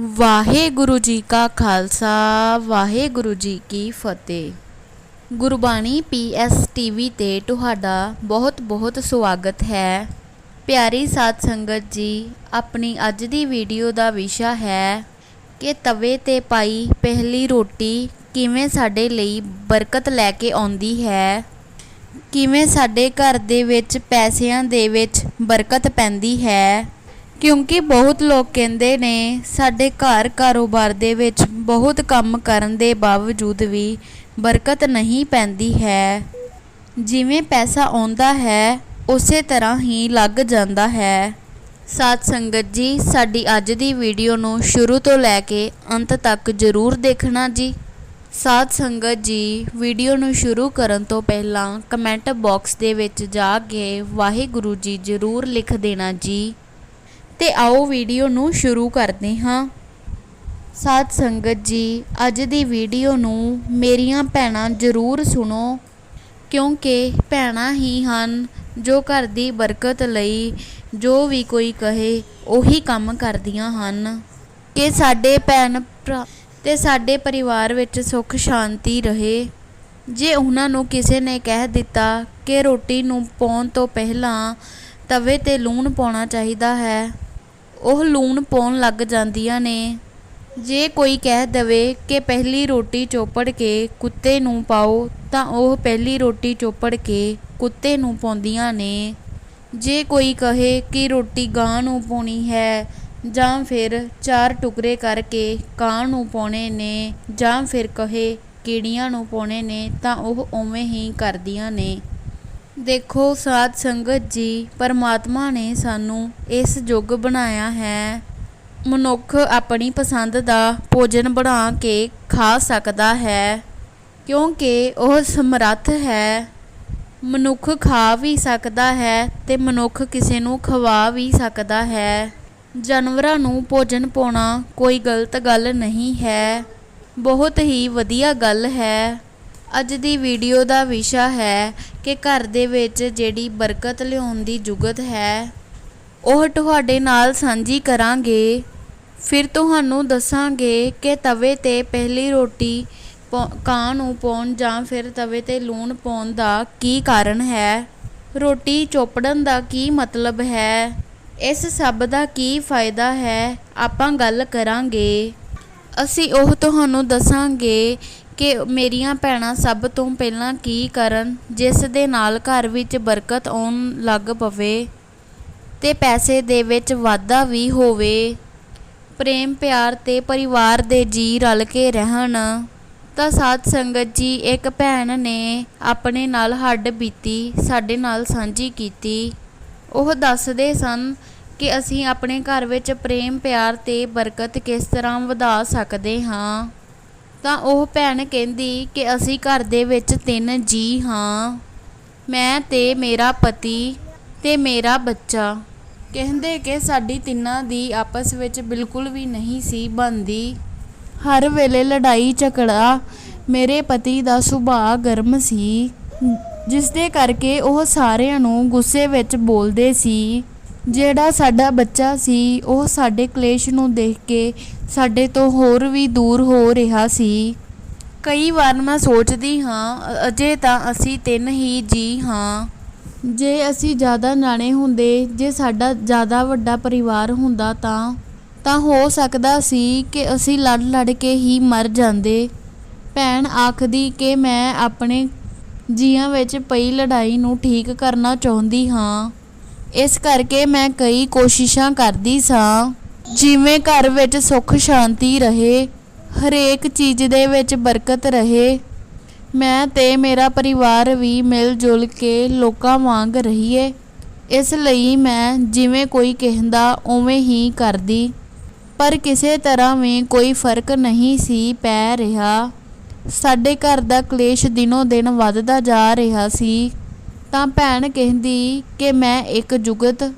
ਵਾਹਿਗੁਰੂ ਜੀ ਕਾ ਖਾਲਸਾ, ਵਾਹਿਗੁਰੂ ਜੀ ਕੀ ਫਤਿਹ। Gurbani PS TV ਤੇ ਤੁਹਾਡਾ ਬਹੁਤ-ਬਹੁਤ ਸਵਾਗਤ ਹੈ। ਪਿਆਰੀ ਸਾਧ ਸੰਗਤ ਜੀ, ਆਪਣੀ ਅੱਜ ਦੀ ਵੀਡੀਓ ਦਾ ਵਿਸ਼ਾ ਹੈ ਕਿ ਤਵੇ ਤੇ ਪਾਈ ਪਹਿਲੀ ਰੋਟੀ ਕਿਵੇਂ ਸਾਡੇ ਲਈ ਬਰਕਤ ਲੈ ਕੇ ਆਉਂਦੀ ਹੈ। ਕਿਵੇਂ ਸਾਡੇ ਘਰ ਦੇ ਵਿੱਚ ਪੈਸਿਆਂ ਦੇ ਵਿੱਚ ਬਰਕਤ ਪੈਂਦੀ ਹੈ। ਕਿਉਂਕਿ ਬਹੁਤ ਲੋਕ ਕਹਿੰਦੇ ਨੇ, ਸਾਡੇ ਘਰ ਕਾਰੋਬਾਰ ਦੇ ਵਿੱਚ ਬਹੁਤ ਕੰਮ ਕਰਨ ਦੇ ਬਾਵਜੂਦ ਵੀ ਬਰਕਤ ਨਹੀਂ ਪੈਂਦੀ ਹੈ। ਜਿਵੇਂ ਪੈਸਾ ਆਉਂਦਾ ਹੈ, ਉਸੇ ਤਰ੍ਹਾਂ ਹੀ ਲੱਗ ਜਾਂਦਾ ਹੈ। ਸਾਧ ਸੰਗਤ ਜੀ, ਸਾਡੀ ਅੱਜ ਦੀ ਵੀਡੀਓ ਨੂੰ ਸ਼ੁਰੂ ਤੋਂ ਲੈ ਕੇ ਅੰਤ ਤੱਕ ਜ਼ਰੂਰ ਦੇਖਣਾ ਜੀ। ਸਾਧ ਸੰਗਤ ਜੀ, ਵੀਡੀਓ ਨੂੰ ਸ਼ੁਰੂ ਕਰਨ ਤੋਂ ਪਹਿਲਾਂ ਕਮੈਂਟ ਬਾਕਸ ਦੇ ਵਿੱਚ ਜਾ ਕੇ ਵਾਹਿਗੁਰੂ ਜੀ ਜ਼ਰੂਰ ਲਿਖ ਦੇਣਾ ਜੀ। ਤੇ ਆਓ ਵੀਡੀਓ ਨੂੰ ਸ਼ੁਰੂ ਕਰਦੇ ਹਾਂ। ਸਾਧ ਸੰਗਤ ਜੀ, ਅੱਜ ਦੀ ਵੀਡੀਓ ਨੂੰ ਮੇਰੀਆਂ ਭੈਣਾਂ ਜ਼ਰੂਰ ਸੁਣੋ, ਕਿਉਂਕਿ ਭੈਣਾਂ ਹੀ ਹਨ ਜੋ ਘਰ ਦੀ ਬਰਕਤ ਲਈ ਜੋ ਵੀ ਕੋਈ ਕਹੇ, ਉਹੀ ਕੰਮ ਕਰਦੀਆਂ ਹਨ। ਕਿ ਸਾਡੇ ਭੈਣ ਭਰਾ ਤੇ ਸਾਡੇ ਪਰਿਵਾਰ ਵਿੱਚ ਸੁੱਖ ਸ਼ਾਂਤੀ ਰਹੇ। ਜੇ ਉਹਨਾਂ ਨੂੰ ਕਿਸੇ ਨੇ ਕਹਿ ਦਿੱਤਾ ਕਿ ਰੋਟੀ ਨੂੰ ਪਾਉਣ ਤੋਂ ਪਹਿਲਾਂ ਤਵੇ ਤੇ ਲੂਣ ਪਾਉਣਾ ਚਾਹੀਦਾ ਹੈ ਉਹ ਲੂਣ ਪਾਉਣ ਲੱਗ ਜਾਂਦੀਆਂ ਨੇ। ਜੇ ਕੋਈ ਕਹਿ ਦਵੇ ਕਿ ਪਹਿਲੀ ਰੋਟੀ ਚੋਪੜ ਕੇ ਕੁੱਤੇ ਨੂੰ ਪਾਓ, ਤਾਂ ਉਹ ਪਹਿਲੀ ਰੋਟੀ ਚੋਪੜ ਕੇ ਕੁੱਤੇ ਨੂੰ ਪਾਉਂਦੀਆਂ ਨੇ। ਜੇ ਕੋਈ ਕਹੇ ਕਿ ਰੋਟੀ ਗਾਂ ਨੂੰ ਪਾਉਣੀ ਹੈ, ਜਾਂ ਫਿਰ ਚਾਰ ਟੁਕੜੇ ਕਰਕੇ ਕਾਂ ਨੂੰ ਪਾਉਣੇ ਨੇ, ਜਾਂ ਫਿਰ ਕਹੇ ਕੀੜੀਆਂ ਨੂੰ ਪਾਉਣੇ ਨੇ, ਤਾਂ ਉਹ ਉਵੇਂ ਹੀ ਕਰਦੀਆਂ ਨੇ। ਦੇਖੋ ਸਾਧ ਸੰਗਤ ਜੀ, ਪਰਮਾਤਮਾ ਨੇ ਸਾਨੂੰ ਇਸ ਯੁੱਗ ਬਣਾਇਆ ਹੈ। ਮਨੁੱਖ ਆਪਣੀ ਪਸੰਦ ਦਾ ਭੋਜਨ ਬਣਾ ਕੇ ਖਾ ਸਕਦਾ ਹੈ, ਕਿਉਂਕਿ ਉਹ ਸਮਰੱਥ ਹੈ। ਮਨੁੱਖ ਖਾ ਵੀ ਸਕਦਾ ਹੈ ਤੇ ਮਨੁੱਖ ਕਿਸੇ ਨੂੰ ਖਵਾ ਵੀ ਸਕਦਾ ਹੈ। ਜਾਨਵਰਾਂ ਨੂੰ ਭੋਜਨ ਪਾਉਣਾ ਕੋਈ ਗਲਤ ਗੱਲ ਨਹੀਂ ਹੈ। ਬਹੁਤ ਹੀ ਵਧੀਆ ਗੱਲ ਹੈ। ਅੱਜ ਦੀ ਵੀਡੀਓ ਦਾ ਵਿਸ਼ਾ ਹੈ ਕਿ ਘਰ ਦੇ ਵਿੱਚ ਜਿਹੜੀ ਬਰਕਤ ਲਿਆਉਣ ਦੀ ਜੁਗਤ ਹੈ, ਉਹ ਤੁਹਾਡੇ ਨਾਲ ਸਾਂਝੀ ਕਰਾਂਗੇ। ਫਿਰ ਤੁਹਾਨੂੰ ਦੱਸਾਂਗੇ ਕਿ ਤਵੇ ਤੇ ਪਹਿਲੀ ਰੋਟੀ ਪਾ- ਕਾਂ ਨੂੰ ਪਾਉਣ ਜਾਂ ਫਿਰ ਤਵੇ ਤੇ ਲੂਣ ਪਾਉਣ ਦਾ ਕੀ ਕਾਰਨ ਹੈ? ਰੋਟੀ ਚੋਪੜਨ ਦਾ ਕੀ ਮਤਲਬ ਹੈ? ਇਸ ਸਭ ਦਾ ਕੀ ਫਾਇਦਾ ਹੈ? ਆਪਾਂ ਗੱਲ ਕਰਾਂਗੇ। ਅਸੀਂ ਉਹ ਤੁਹਾਨੂੰ ਦੱਸਾਂਗੇ ਕਿ ਮੇਰੀਆਂ ਭੈਣਾਂ ਸਭ ਤੋਂ ਪਹਿਲਾਂ ਕੀ ਕਰਨ, ਜਿਸ ਦੇ ਨਾਲ ਘਰ ਵਿੱਚ ਬਰਕਤ ਆਉਣ ਲੱਗ ਪਵੇ ਤੇ ਪੈਸੇ ਦੇ ਵਿੱਚ ਵਾਧਾ ਵੀ ਹੋਵੇ। ਪ੍ਰੇਮ, ਪਿਆਰ ਤੇ ਪਰਿਵਾਰ ਦੇ ਜੀ ਰਲ ਕੇ ਰਹਿਣ। ਤਾਂ ਸਾਧ ਸੰਗਤ ਜੀ, ਇੱਕ ਭੈਣ ਨੇ ਆਪਣੇ ਨਾਲ ਹੱਡ ਬੀਤੀ, ਸਾਡੇ ਨਾਲ ਸਾਂਝੀ ਕੀਤੀ। ਉਹ ਦੱਸਦੇ ਸਨ ਕਿ ਅਸੀਂ ਆਪਣੇ ਘਰ ਵਿੱਚ ਪ੍ਰੇਮ, ਪਿਆਰ ਤੇ ਬਰਕਤ ਕਿਸ ਤਰ੍ਹਾਂ ਵਧਾ ਸਕਦੇ ਹਾਂ। ਤਾਂ ਉਹ ਭੈਣ ਕਹਿੰਦੀ ਕਿ ਅਸੀਂ ਘਰ ਦੇ ਵਿੱਚ ਤਿੰਨ ਜੀ ਹਾਂ। ਮੈਂ ਤੇ ਮੇਰਾ ਪਤੀ ਤੇ ਮੇਰਾ ਬੱਚਾ। ਕਹਿੰਦੇ ਕਿ ਸਾਡੀ ਤਿੰਨਾਂ ਦੀ ਆਪਸ ਵਿੱਚ ਬਿਲਕੁਲ ਵੀ ਨਹੀਂ ਸੀ ਬਣਦੀ। ਹਰ ਵੇਲੇ ਲੜਾਈ ਝਗੜਾ ਮੇਰੇ ਪਤੀ ਦਾ ਸੁਭਾਅ ਗਰਮ ਸੀ। ਜਿਸ ਦੇ ਕਰਕੇ ਉਹ ਸਾਰਿਆਂ ਨੂੰ ਗੁੱਸੇ ਵਿੱਚ ਬੋਲਦੇ ਸੀ। ਜਿਹੜਾ ਸਾਡਾ ਬੱਚਾ ਸੀ, ਉਹ ਸਾਡੇ ਕਲੇਸ਼ ਨੂੰ ਦੇਖ ਕੇ ਸਾਡੇ ਤੋਂ ਹੋਰ ਵੀ ਦੂਰ ਹੋ ਰਿਹਾ ਸੀ। ਕਈ ਵਾਰ ਮੈਂ ਸੋਚਦੀ ਹਾਂ, ਅਜੇ ਤਾਂ ਅਸੀਂ ਤਿੰਨ ਹੀ ਜੀ ਹਾਂ। ਜੇ ਅਸੀਂ ਜ਼ਿਆਦਾ ਨਾਣੇ ਹੁੰਦੇ, ਜੇ ਸਾਡਾ ਜ਼ਿਆਦਾ ਵੱਡਾ ਪਰਿਵਾਰ ਹੁੰਦਾ ਤਾਂ ਤਾਂ ਹੋ ਸਕਦਾ ਸੀ ਕਿ ਅਸੀਂ ਲੜ ਲੜ ਕੇ ਹੀ ਮਰ ਜਾਂਦੇ। ਭੈਣ ਆਖਦੀ ਕਿ ਮੈਂ ਆਪਣੇ ਜੀਆਂ ਵਿੱਚ ਪਈ ਲੜਾਈ ਨੂੰ ਠੀਕ ਕਰਨਾ ਚਾਹੁੰਦੀ ਹਾਂ। ਇਸ ਕਰਕੇ ਮੈਂ ਕਈ ਕੋਸ਼ਿਸ਼ਾਂ ਕਰਦੀ ਸਾਂ। ਜਿਵੇਂ ਘਰ ਵਿੱਚ ਸੁੱਖ ਸ਼ਾਂਤੀ ਰਹੇ, ਹਰੇਕ ਚੀਜ਼ ਦੇ ਵਿੱਚ ਬਰਕਤ ਰਹੇ, ਮੈਂ ਤੇ ਮੇਰਾ ਪਰਿਵਾਰ ਵੀ ਮਿਲ ਜੁਲ ਕੇ ਲੋਕਾਂ ਵਾਂਗ ਰਹੀਏ। ਇਸ ਲਈ ਮੈਂ ਜਿਵੇਂ ਕੋਈ ਕਹਿੰਦਾ ਉਵੇਂ ਹੀ ਕਰਦੀ। ਪਰ ਕਿਸੇ ਤਰ੍ਹਾਂ ਵੀ ਕੋਈ ਫ਼ਰਕ ਨਹੀਂ ਸੀ ਪੈ ਰਿਹਾ। ਸਾਡੇ ਘਰ ਦਾ ਕਲੇਸ਼ ਦਿਨੋ ਦਿਨ ਵੱਧਦਾ ਜਾ ਰਿਹਾ ਸੀ। ਤਾਂ ਭੈਣ ਕਹਿੰਦੀ ਕਿ ਮੈਂ ਇੱਕ ਜੁਗਤ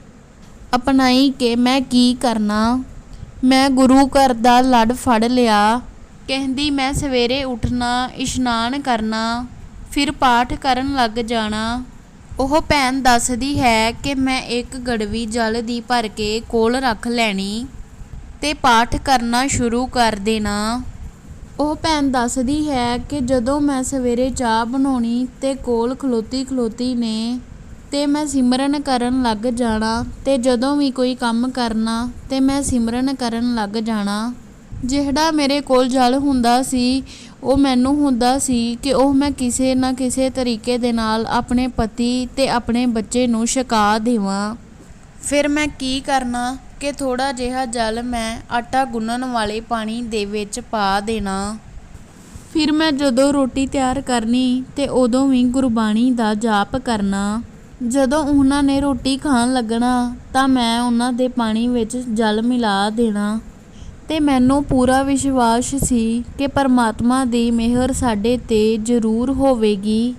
ਅਪਣਾਈ ਕਿ ਮੈਂ ਕੀ ਕਰਨਾ। ਮੈਂ ਗੁਰੂ ਘਰ ਦਾ ਲੜ ਫੜ ਲਿਆ। ਕਹਿੰਦੀ, ਮੈਂ ਸਵੇਰੇ ਉੱਠਣਾ, ਇਸ਼ਨਾਨ ਕਰਨਾ, ਫਿਰ ਪਾਠ ਕਰਨ ਲੱਗ ਜਾਣਾ। ਉਹ ਭੈਣ ਦੱਸਦੀ ਹੈ ਕਿ ਮੈਂ ਇੱਕ ਗੜਵੀ ਜਲ ਦੀ ਭਰ ਕੇ ਕੋਲ ਰੱਖ ਲੈਣੀ ਤੇ ਪਾਠ ਕਰਨਾ ਸ਼ੁਰੂ ਕਰ ਦੇਣਾ। ਉਹ ਭੈਣ ਦੱਸਦੀ ਹੈ ਕਿ ਜਦੋਂ ਮੈਂ ਸਵੇਰੇ ਚਾਹ ਬਣਾਉਣੀ ਤੇ ਕੋਲ ਖਲੋਤੀ ਖਲੋਤੀ ਨੇ ਤੇ ਮੈਂ ਸਿਮਰਨ ਕਰਨ ਲੱਗ ਜਾਣਾ ਤੇ ਜਦੋਂ ਵੀ ਕੋਈ ਕੰਮ ਕਰਨਾ ਤੇ ਮੈਂ ਸਿਮਰਨ ਕਰਨ ਲੱਗ ਜਾਣਾ। ਜਿਹੜਾ ਮੇਰੇ ਕੋਲ ਜਲ ਹੁੰਦਾ ਸੀ, ਉਹ ਮੈਨੂੰ ਹੁੰਦਾ ਸੀ ਕਿ ਉਹ ਮੈਂ ਕਿਸੇ ਨਾ ਕਿਸੇ ਤਰੀਕੇ ਦੇ ਨਾਲ ਆਪਣੇ ਪਤੀ ਤੇ ਆਪਣੇ ਬੱਚੇ ਨੂੰ ਛਕਾ ਦੇਵਾਂ। ਫਿਰ ਮੈਂ ਕੀ ਕਰਨਾ? ਕਿ ਥੋੜ੍ਹਾ ਜਿਹਾ ਜਲ ਮੈਂ ਆਟਾ ਗੁੰਨਣ ਵਾਲੇ ਪਾਣੀ ਦੇ ਵਿੱਚ ਪਾ ਦੇਣਾ। ਫਿਰ ਮੈਂ ਜਦੋਂ ਰੋਟੀ ਤਿਆਰ ਕਰਨੀ ਤੇ ਉਦੋਂ ਵੀ ਗੁਰਬਾਣੀ ਦਾ ਜਾਪ ਕਰਨਾ। ਜਦੋਂ ਉਹਨਾਂ ਨੇ ਰੋਟੀ ਖਾਣ ਲੱਗਣਾ ਤਾਂ ਮੈਂ ਉਹਨਾਂ ਦੇ ਪਾਣੀ ਵਿੱਚ ਜਲ ਮਿਲਾ ਦੇਣਾ। ਤੇ ਮੈਨੂੰ ਪੂਰਾ ਵਿਸ਼ਵਾਸ ਸੀ ਕਿ ਪਰਮਾਤਮਾ ਦੀ ਮਿਹਰ ਸਾਡੇ ਤੇ ਜ਼ਰੂਰ ਹੋਵੇਗੀ।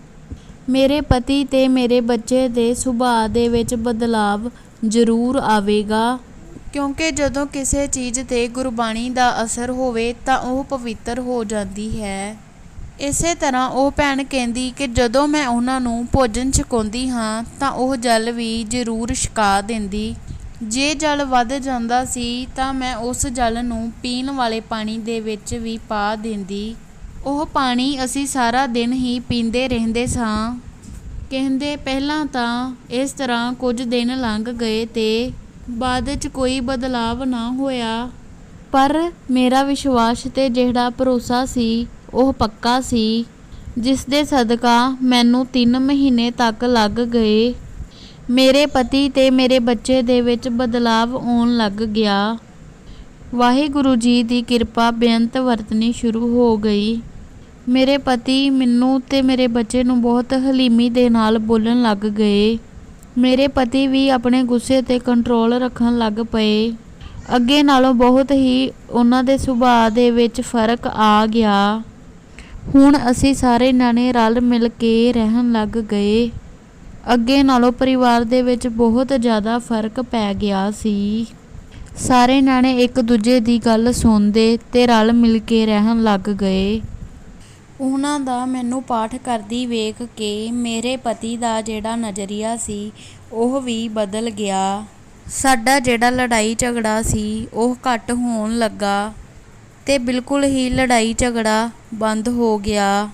ਮੇਰੇ ਪਤੀ ਤੇ ਮੇਰੇ ਬੱਚੇ ਦੇ ਸੁਭਾਅ ਦੇ ਵਿੱਚ ਬਦਲਾਵ ਜ਼ਰੂਰ ਆਵੇਗਾ। ਕਿਉਂਕਿ ਜਦੋਂ ਕਿਸੇ ਚੀਜ਼ ਤੇ ਗੁਰਬਾਣੀ ਦਾ ਅਸਰ ਹੋਵੇ ਤਾਂ ਉਹ ਪਵਿੱਤਰ ਹੋ ਜਾਂਦੀ ਹੈ। ਇਸੇ ਤਰ੍ਹਾਂ ਉਹ ਭੈਣ ਕਹਿੰਦੀ ਕਿ ਜਦੋਂ ਮੈਂ ਉਹਨਾਂ ਨੂੰ ਭੋਜਨ ਛਕਾਉਂਦੀ ਹਾਂ ਤਾਂ ਉਹ ਜਲ ਵੀ ਜ਼ਰੂਰ ਛਕਾ ਦਿੰਦੀ। ਜੇ ਜਲ ਵੱਧ ਜਾਂਦਾ ਸੀ ਤਾਂ ਮੈਂ ਉਸ ਜਲ ਨੂੰ ਪੀਣ ਵਾਲੇ ਪਾਣੀ ਦੇ ਵਿੱਚ ਵੀ ਪਾ ਦਿੰਦੀ। ਉਹ ਪਾਣੀ ਅਸੀਂ ਸਾਰਾ ਦਿਨ ਹੀ ਪੀਂਦੇ ਰਹਿੰਦੇ ਸਾਂ। ਕਹਿੰਦੇ ਪਹਿਲਾਂ ਤਾਂ ਇਸ ਤਰ੍ਹਾਂ ਕੁਝ ਦਿਨ ਲੰਘ ਗਏ ਤੇ ਬਾਅਦ ਚ ਕੋਈ ਬਦਲਾਵ ਨਾ ਹੋਇਆ। ਪਰ ਮੇਰਾ ਵਿਸ਼ਵਾਸ ਤੇ ਜਿਹੜਾ ਭਰੋਸਾ ਸੀ, ਉਹ ਪੱਕਾ ਸੀ। ਜਿਸ ਦੇ ਸਦਕਾ ਮੈਨੂੰ 3 ਮਹੀਨੇ ਤੱਕ ਲੱਗ ਗਏ। ਮੇਰੇ ਪਤੀ ਤੇ ਮੇਰੇ ਬੱਚੇ ਦੇ ਵਿੱਚ ਬਦਲਾਵ ਆਉਣ ਲੱਗ ਗਿਆ। ਵਾਹਿਗੁਰੂ ਜੀ ਦੀ ਕਿਰਪਾ ਬੇਅੰਤ ਵਰਤਣੀ ਸ਼ੁਰੂ ਹੋ ਗਈ। ਮੇਰੇ ਪਤੀ ਮੈਨੂੰ ਤੇ ਮੇਰੇ ਬੱਚੇ ਨੂੰ ਬਹੁਤ ਹਲੀਮੀ ਦੇ ਨਾਲ ਬੋਲਣ ਲੱਗ ਗਏ। ਮੇਰੇ ਪਤੀ ਵੀ ਆਪਣੇ ਗੁੱਸੇ ਤੇ ਕੰਟਰੋਲ ਰੱਖਣ ਲੱਗ ਪਏ। ਅੱਗੇ ਨਾਲੋਂ ਬਹੁਤ ਹੀ ਉਹਨਾਂ ਦੇ ਸੁਭਾਅ ਦੇ ਵਿੱਚ ਫ਼ਰਕ ਆ ਗਿਆ। ਹੁਣ ਅਸੀਂ ਸਾਰੇ ਨਾਨੇ ਰਲ ਮਿਲ ਕੇ ਰਹਿਣ ਲੱਗ ਗਏ। ਅੱਗੇ ਨਾਲੋਂ ਪਰਿਵਾਰ ਦੇ ਵਿੱਚ ਬਹੁਤ ਜ਼ਿਆਦਾ ਫ਼ਰਕ ਪੈ ਗਿਆ ਸੀ। ਸਾਰੇ ਨਾਨੇ ਇੱਕ ਦੂਜੇ ਦੀ ਗੱਲ ਸੁਣਦੇ ਤੇ ਰਲ ਮਿਲ ਕੇ ਰਹਿਣ ਲੱਗ ਗਏ। ਉਹਨਾਂ ਦਾ ਮੈਨੂੰ ਪਾਠ ਕਰਦੀ ਵੇਖ ਕੇ ਮੇਰੇ ਪਤੀ ਦਾ ਜਿਹੜਾ ਨਜ਼ਰੀਆ ਸੀ, ਉਹ ਵੀ ਬਦਲ ਗਿਆ। ਸਾਡਾ ਜਿਹੜਾ ਲੜਾਈ ਝਗੜਾ ਸੀ, ਉਹ ਘੱਟ ਹੋਣ ਲੱਗਾ ਤੇ ਬਿਲਕੁਲ ਹੀ ਲੜਾਈ ਝਗੜਾ ਬੰਦ ਹੋ ਗਿਆ।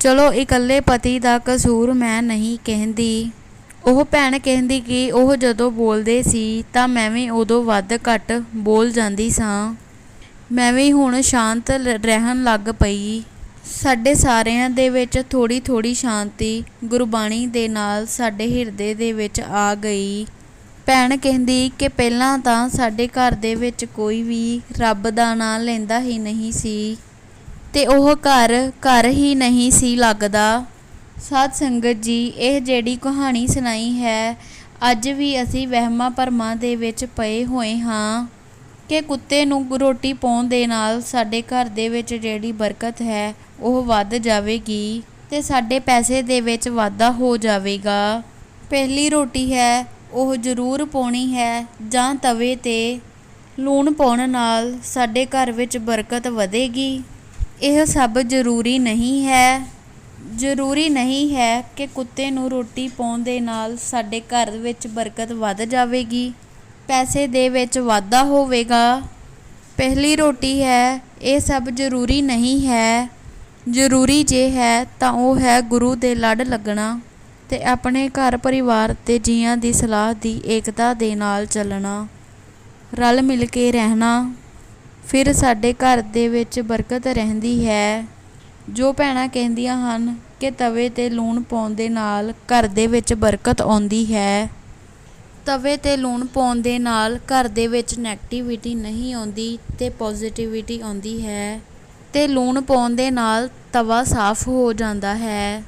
ਚਲੋ, ਇਕੱਲੇ ਪਤੀ ਦਾ ਕਸੂਰ ਮੈਂ ਨਹੀਂ ਕਹਿੰਦੀ। ਉਹ ਭੈਣ ਕਹਿੰਦੀ ਕਿ ਉਹ ਜਦੋਂ ਬੋਲਦੇ ਸੀ, ਤਾਂ ਮੈਂ ਵੀ ਉਦੋਂ ਵੱਧ ਘੱਟ ਬੋਲ ਜਾਂਦੀ ਸਾਂ। ਮੈਂ ਵੀ ਹੁਣ ਸ਼ਾਂਤ ਰਹਿਣ ਲੱਗ ਪਈ। ਸਾਡੇ ਸਾਰਿਆਂ ਦੇ ਵਿੱਚ ਥੋੜ੍ਹੀ ਥੋੜ੍ਹੀ ਸ਼ਾਂਤੀ ਗੁਰਬਾਣੀ ਦੇ ਨਾਲ ਸਾਡੇ ਹਿਰਦੇ ਦੇ ਵਿੱਚ ਆ ਗਈ। ਭੈਣ ਕਹਿੰਦੀ ਕਿ ਪਹਿਲਾਂ ਤਾਂ ਸਾਡੇ ਘਰ ਦੇ ਵਿੱਚ ਕੋਈ ਵੀ ਰੱਬ ਦਾ ਨਾਂ ਲੈਂਦਾ ਹੀ ਨਹੀਂ ਸੀ ਤੇ ਉਹ ਘਰ ਘਰ ਹੀ ਨਹੀਂ ਸੀ ਲੱਗਦਾ। ਸਾਧ ਸੰਗਤ ਜੀ, ਇਹ ਜਿਹੜੀ ਕਹਾਣੀ ਸੁਣਾਈ ਹੈ, ਅੱਜ ਵੀ ਅਸੀਂ ਵਹਿਮਾਂ ਭਰਮਾਂ ਦੇ ਵਿੱਚ ਪਏ ਹੋਏ ਹਾਂ ਕਿ ਕੁੱਤੇ ਨੂੰ ਰੋਟੀ ਪਾਉਣ ਦੇ ਨਾਲ ਸਾਡੇ ਘਰ ਦੇ ਵਿੱਚ ਜਿਹੜੀ ਬਰਕਤ ਹੈ ਉਹ ਵੱਧ ਜਾਵੇਗੀ ਤੇ ਸਾਡੇ ਪੈਸੇ ਦੇ ਵਿੱਚ ਵਾਧਾ ਹੋ ਜਾਵੇਗਾ। ਪਹਿਲੀ ਰੋਟੀ ਹੈ, ਉਹ ਜ਼ਰੂਰ ਪਾਉਣੀ ਹੈ ਜਾਂ ਤਵੇ ਤੇ। ਲੂਣ ਪਾਉਣ ਨਾਲ ਸਾਡੇ ਘਰ ਵਿੱਚ ਬਰਕਤ ਵਧੇਗੀ। ਇਹ ਸਭ ਜ਼ਰੂਰੀ ਨਹੀਂ ਹੈ। ਜ਼ਰੂਰੀ ਨਹੀਂ ਹੈ ਕਿ ਕੁੱਤੇ ਨੂੰ ਰੋਟੀ ਪਾਉਣ ਦੇ ਨਾਲ ਸਾਡੇ ਘਰ ਵਿੱਚ ਬਰਕਤ ਵੱਧ ਜਾਵੇਗੀ। ਪੈਸੇ ਦੇ ਵਿੱਚ ਵਾਧਾ ਹੋਵੇਗਾ। ਪਹਿਲੀ ਰੋਟੀ ਹੈ, ਇਹ ਸਭ ਜ਼ਰੂਰੀ ਨਹੀਂ ਹੈ। ਜ਼ਰੂਰੀ ਜੇ ਹੈ ਤਾਂ ਉਹ ਹੈ ਗੁਰੂ ਦੇ ਲੜ ਲੱਗਣਾ ਤੇ ਆਪਣੇ ਘਰ ਪਰਿਵਾਰ ਤੇ ਜੀਆਂ ਦੀ ਸਲਾਹ ਦੀ ਏਕਤਾ ਦੇ ਨਾਲ ਚੱਲਣਾ। ਰਲ ਮਿਲ ਕੇ ਰਹਿਣਾ, ਫਿਰ ਸਾਡੇ ਘਰ ਦੇ ਵਿੱਚ ਬਰਕਤ ਰਹਿੰਦੀ ਹੈ। ਜੋ ਭੈਣਾਂ ਕਹਿੰਦੀਆਂ ਹਨ ਕਿ ਤਵੇ ਤੇ ਲੂਣ ਪਾਉਣ ਦੇ ਨਾਲ ਘਰ ਦੇ ਵਿੱਚ ਬਰਕਤ ਆਉਂਦੀ ਹੈ। ਤਵੇ ਤੇ ਲੂਣ ਪਾਉਣ ਦੇ ਨਾਲ ਘਰ ਦੇ ਵਿੱਚ ਨੈਗੇਟਿਵਿਟੀ ਨਹੀਂ ਆਉਂਦੀ ਤੇ ਪੋਜ਼ਿਟਿਵਿਟੀ ਆਉਂਦੀ ਹੈ। ਅਤੇ ਲੂਣ ਪਾਉਣ ਦੇ ਨਾਲ ਤਵਾ ਸਾਫ਼ ਹੋ ਜਾਂਦਾ ਹੈ।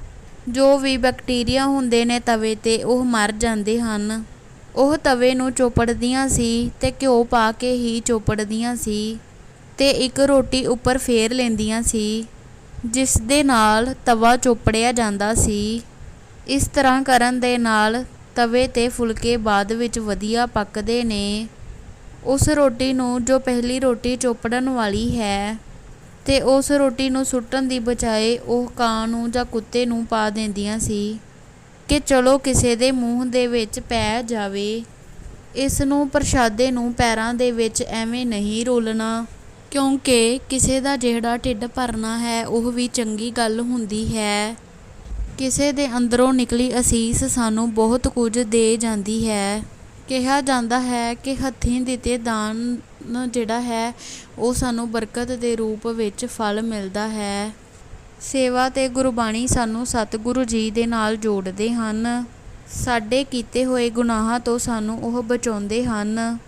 ਜੋ ਵੀ ਬੈਕਟੀਰੀਆ ਹੁੰਦੇ ਨੇ ਤਵੇ ਤੇ, ਉਹ ਮਰ ਜਾਂਦੇ ਹਨ। ਉਹ ਤਵੇ ਨੂੰ ਚੋਪੜਦੀਆਂ ਸੀ ਅਤੇ ਘਿਓ ਪਾ ਕੇ ਹੀ ਚੋਪੜਦੀਆਂ ਸੀ ਅਤੇ ਇੱਕ ਰੋਟੀ ਉੱਪਰ ਫੇਰ ਲੈਂਦੀਆਂ ਸੀ, ਜਿਸ ਦੇ ਨਾਲ ਤਵਾ ਚੋਪੜਿਆ ਜਾਂਦਾ ਸੀ। ਇਸ ਤਰ੍ਹਾਂ ਕਰਨ ਦੇ ਨਾਲ ਤਵੇ ਤੇ ਫੁਲਕੇ ਬਾਅਦ ਵਿੱਚ ਵਧੀਆ ਪੱਕਦੇ ਨੇ। ਉਸ ਰੋਟੀ ਨੂੰ ਜੋ ਪਹਿਲੀ ਰੋਟੀ ਚੋਪੜਨ ਵਾਲੀ ਹੈ ਅਤੇ ਉਸ ਰੋਟੀ ਨੂੰ ਸੁੱਟਣ ਦੀ ਬਜਾਏ ਉਹ ਕਾਂ ਨੂੰ ਜਾਂ ਕੁੱਤੇ ਨੂੰ ਪਾ ਦਿੰਦੀਆਂ ਸੀ ਕਿ ਚਲੋ ਕਿਸੇ ਦੇ ਮੂੰਹ ਦੇ ਵਿੱਚ ਪੈ ਜਾਵੇ। ਇਸ ਨੂੰ ਪ੍ਰਸ਼ਾਦੇ ਨੂੰ ਪੈਰਾਂ ਦੇ ਵਿੱਚ ਐਵੇਂ ਨਹੀਂ ਰੋਲਣਾ, ਕਿਉਂਕਿ ਕਿਸੇ ਦਾ ਜਿਹੜਾ ਢਿੱਡ ਭਰਨਾ ਹੈ, ਉਹ ਵੀ ਚੰਗੀ ਗੱਲ ਹੁੰਦੀ ਹੈ। ਕਿਸੇ ਦੇ ਅੰਦਰੋਂ ਨਿਕਲੀ ਅਸੀਸ ਸਾਨੂੰ ਬਹੁਤ ਕੁਝ ਦੇ ਜਾਂਦੀ ਹੈ। ਕਿਹਾ ਜਾਂਦਾ ਹੈ ਕਿ ਹੱਥੀਂ ਦਿੱਤੇ ਦਾਨ ਜਿਹੜਾ ਹੈ, ਉਹ ਸਾਨੂੰ ਬਰਕਤ ਦੇ ਰੂਪ ਵਿੱਚ ਫਲ ਮਿਲਦਾ ਹੈ। ਸੇਵਾ ਤੇ ਗੁਰਬਾਣੀ ਸਾਨੂੰ ਸਤਿਗੁਰੂ ਜੀ ਦੇ ਨਾਲ ਜੋੜਦੇ ਹਨ। ਸਾਡੇ ਕੀਤੇ ਹੋਏ ਗੁਨਾਹਾਂ ਤੋਂ ਸਾਨੂੰ ਉਹ ਬਚਾਉਂਦੇ ਹਨ।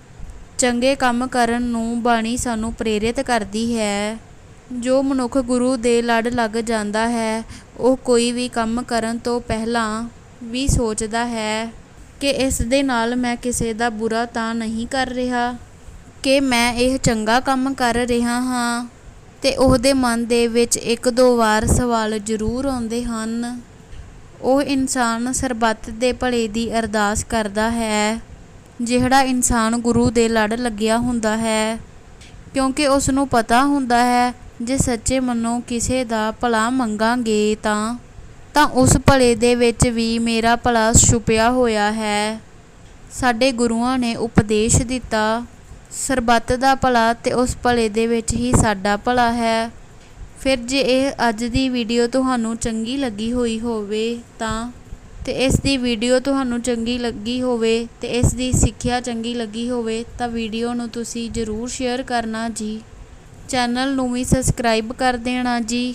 ਚੰਗੇ ਕੰਮ ਕਰਨ ਨੂੰ ਬਾਣੀ ਸਾਨੂੰ ਪ੍ਰੇਰਿਤ ਕਰਦੀ ਹੈ। ਜੋ ਮਨੁੱਖ ਗੁਰੂ ਦੇ ਲੜ ਲੱਗ ਜਾਂਦਾ ਹੈ, ਉਹ ਕੋਈ ਵੀ ਕੰਮ ਕਰਨ ਤੋਂ ਪਹਿਲਾਂ ਵੀ ਸੋਚਦਾ ਹੈ ਕਿ ਇਸ ਦੇ ਨਾਲ ਮੈਂ ਕਿਸੇ ਦਾ ਬੁਰਾ ਤਾਂ ਨਹੀਂ ਕਰ ਰਿਹਾ। ਕਿ ਮੈਂ ਇਹ ਚੰਗਾ ਕੰਮ ਕਰ ਰਿਹਾ ਹਾਂ ਤੇ ਉਹਦੇ ਮਨ ਦੇ ਵਿੱਚ ਇੱਕ ਦੋ ਵਾਰ ਸਵਾਲ ਜ਼ਰੂਰ ਆਉਂਦੇ ਹਨ। ਉਹ ਇਨਸਾਨ ਸਰਬੱਤ ਦੇ ਭਲੇ ਦੀ ਅਰਦਾਸ ਕਰਦਾ ਹੈ, ਜਿਹੜਾ ਇਨਸਾਨ ਗੁਰੂ ਦੇ ਲੜ ਲੱਗਿਆ ਹੁੰਦਾ ਹੈ, ਕਿਉਂਕਿ ਉਸ ਨੂੰ ਪਤਾ ਹੁੰਦਾ ਹੈ, ਜੇ ਸੱਚੇ ਮਨੋਂ ਕਿਸੇ ਦਾ ਭਲਾ ਮੰਗਾਂਗੇ ਤਾਂ ਤਾਂ ਉਸ ਭਲੇ ਦੇ ਵਿੱਚ ਵੀ ਮੇਰਾ ਭਲਾ ਛੁਪਿਆ ਹੋਇਆ ਹੈ। ਸਾਡੇ ਗੁਰੂਆਂ ਨੇ ਉਪਦੇਸ਼ ਦਿੱਤਾ ਸਰਬੱਤ ਦਾ ਭਲਾ ਤੇ ਉਸ ਭਲੇ ਦੇ ਵਿੱਚ ਹੀ ਸਾਡਾ ਭਲਾ ਹੈ। ਫਿਰ ਜੇ ਇਹ ਅੱਜ ਦੀ ਵੀਡੀਓ ਤੁਹਾਨੂੰ ਚੰਗੀ ਲੱਗੀ ਹੋਈ ਹੋਵੇ ਤਾਂ, ਤੇ ਇਸ ਦੀ ਵੀਡੀਓ ਤੁਹਾਨੂੰ ਚੰਗੀ ਲੱਗੀ ਹੋਵੇ ਤੇ ਇਸ ਦੀ ਸਿੱਖਿਆ ਚੰਗੀ ਲੱਗੀ ਹੋਵੇ ਤਾਂ ਵੀਡੀਓ ਨੂੰ ਤੁਸੀਂ ਜ਼ਰੂਰ ਸ਼ੇਅਰ ਕਰਨਾ ਜੀ। ਚੈਨਲ ਨੂੰ ਵੀ ਸਬਸਕ੍ਰਾਈਬ ਕਰ ਦੇਣਾ ਜੀ।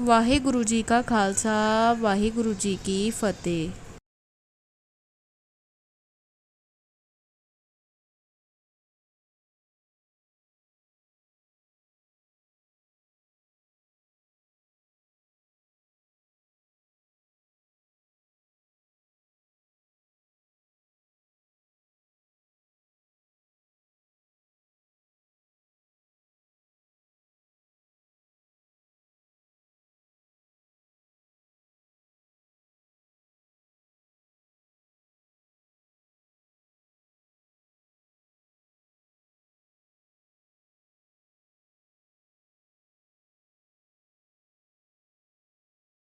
ਵਾਹਿਗੁਰੂ ਜੀ ਕਾ ਖਾਲਸਾ, ਵਾਹਿਗੁਰੂ ਜੀ ਕੀ ਫਤਿਹ।